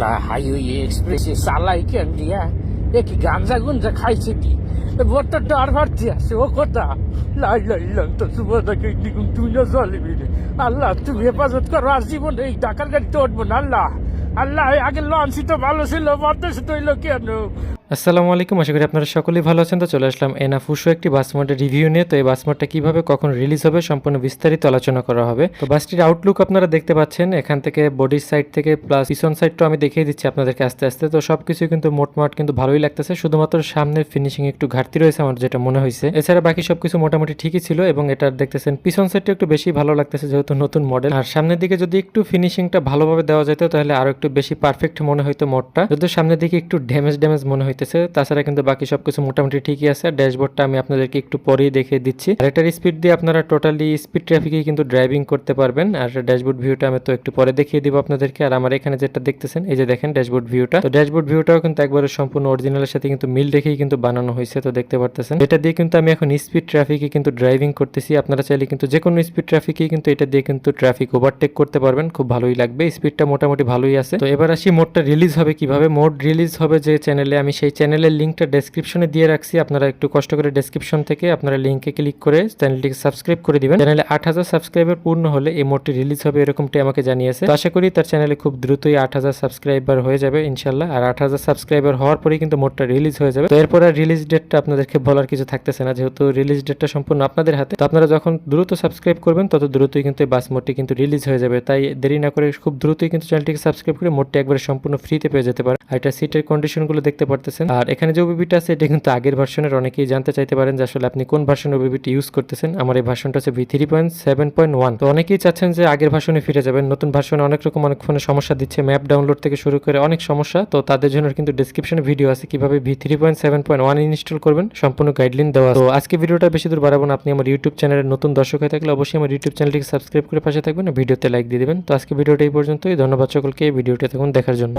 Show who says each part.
Speaker 1: লা হাইওয়ে এক্সপ্রেসে চালাই কেন দিয়া এ কি গাঞ্জা গুঞ্জা খাইছে কি? ভোটটা ডর ভারতে আছে, ও কথা। লাই লাই লাম তো সুবাদাকে দিগুন তুই না চলিবি আল্লাহ, তুমি হেফাজত করো, আর জীবন এই ডাকার গাড়িতে উঠবো না, আল্লাহ। আল্লাহ আগে লঞ্চই তো ভালো ছিল বর্তমানে তো হইল কেন?
Speaker 2: আসসালামু আলাইকুম, আশা করি আপনারা সকলেই ভালো আছেন। তো চলে আসলাম এনাফুসো একটি বাস মোডের রিভিউ নিয়ে। তো এই বাস মোডটা কীভাবে, কখন রিলিজ হবে, সম্পূর্ণ বিস্তারিত আলোচনা করা হবে। তো বাসটির আউটলুক আপনারা দেখতে পাচ্ছেন। এখান থেকে বডির সাইড থেকে প্লাস পিছন সাইডটা আমি দেখিয়ে দিচ্ছি আপনাদেরকে আস্তে আস্তে। তো সবকিছু কিন্তু মোটমাট কিন্তু ভালোই লাগতেছে। শুধুমাত্র সামনের ফিনিশিং একটু ঘাটতি রয়েছে আমার যেটা মনে হয়েছে। এছাড়া বাকি সবকিছু মোটামুটি ঠিকই ছিল এবং এটা দেখতেছেন পিছন সাইডটা একটু বেশি ভালো লাগতেছে যেহেতু নতুন মডেল আর সামনের দিকে যদি একটু ফিনিশিংটা ভালোভাবে দেওয়া যেত তাহলে আরও একটু বেশি পারফেক্ট মনে হইতো মোডটা যদিও সামনের দিকে একটু ড্যামেজ ড্যামেজ মনে হইতেছে তাছাড়া কিন্তু বাকি সবকিছু মোটামুটি ঠিকই আছে। ড্যাশবোর্ডটা আমি আপনাদেরকে একটু পরেই দেখিয়ে দিচ্ছি। আর স্পিড দিয়ে আপনারা টোটালি স্পিড ট্রাফিকে কিন্তু ড্রাইভিং করতে পারবেন। আর ড্যাশবোর্ড ভিউটা আমি তো একটু পরে দেখিয়ে দিব আপনাদেরকে। আর আমার এখানে যেটা দেখতেছেন, এই যে দেখেন ড্যাশবোর্ড ভিউটা তো ড্যাশবোর্ড ভিউটাও কিন্তু একবারে সম্পূর্ণ অরিজিনালের সাথে কিন্তু মিল রেখেই কিন্তু বানানো হয়েছে, তো দেখতে পারতেছেন। এটা দিয়ে কিন্তু আমি এখন স্পিড ট্রাফিকে কিন্তু ড্রাইভিং করতেছি। আপনারা চাইলে কিন্তু যে কোনো স্পিড ট্রাফিকে কিন্তু এটা দিয়ে কিন্তু ট্রাফিক ওভারটেক করতে পারবেন। খুব ভালোই লাগবে। স্পিডটা মোটামুটি ভালোই আছে। তো এবার আসি মোডটা রিলিজ হবে কীভাবে? মোড রিলিজ হবে যে চ্যানেলে আমি সেই চ্যানেলের লিঙ্কটা ডেসক্রিপশনে দিয়ে রাখছি। আপনারা একটু কষ্ট করে ডেসক্রিপশন থেকে আপনারা লিঙ্কে ক্লিক করে চ্যানেলটিকে সাবস্ক্রাইব করে দিবেন। চ্যানেলে আট হাজার সাবস্ক্রাইবার পূর্ণ হলে এই মোডটি রিলিজ হবে এরকমটি আমাকে জানিয়েছে। আশা করি তার চ্যানেলে খুব দ্রুতই আট হাজার সাবস্ক্রাইবার হয়ে যাবে ইনশাল্লাহ আর আট হাজার সাবস্ক্রাইবার হওয়ার পরেই কিন্তু মোডটা রিলিজ হয়ে যাবে। তো এরপর আর রিলিজ ডেটটা আপনাদেরকে বলার কিছু থাকতেছে না। যেহেতু রিলিজ ডেটটা সম্পূর্ণ আপনাদের হাতে, তো আপনারা যখন দ্রুত সাবস্ক্রাইব করবেন, তত দ্রুতই কিন্তু এই বাস মোডটি কিন্তু রিলিজ হয়ে যাবে। তাই দেরি না করে খুব দ্রুতই কিন্তু চ্যানেলটিকে সাবস্ক্রাইব করে মোডটি একবারে সম্পূর্ণ ফ্রিতে পেয়ে যেতে পারে আর এটা সিটের কন্ডিশনগুলো দেখতে পারতেছেন আর এখানে যে ওবিবিটা আছে, এটা কিন্তু আগের ভার্সনের অনেকেই জানতে চাইতে পারেন যে আসলে আপনি কোন ভার্সনের ওবিবিটি ইউজ করতেছেন। আমার এই ভার্সনটা হচ্ছে V three point seven point one তো অনেকেই চাচ্ছেন যে আগের ভার্সনে ফিরে যাবেন। নতুন ভার্সনে অনেক রকম, অনেক ফোনে সমস্যা দিচ্ছে। ম্যাপ ডাউনলোড থেকে শুরু করে অনেক সমস্যা। তো তাদের জন্য কিন্তু ডিসক্রিপশনে ভিডিও আছে কীভাবে V three point seven point one install করবেন। সম্পূর্ণ গাইডলাইন দেওয়া তো আজকে ভিডিওটা বেশি দূর বাড়াবো না। আপনি আমার ইউটিউব চ্যানেলের নতুন দর্শক হয়ে থাকলে অবশ্যই আমার ইউটিউব চ্যানেলটিকে সাবস্ক্রাইব করে পাশে থাকবেন। ভিডিওতে লাইক দিয়ে দেবেন। তো আজকে ভিডিওটা এই পর্যন্তই। ধন্যবাদ সকলকে। এই ভিডিওটা তখন দেখার জন্য।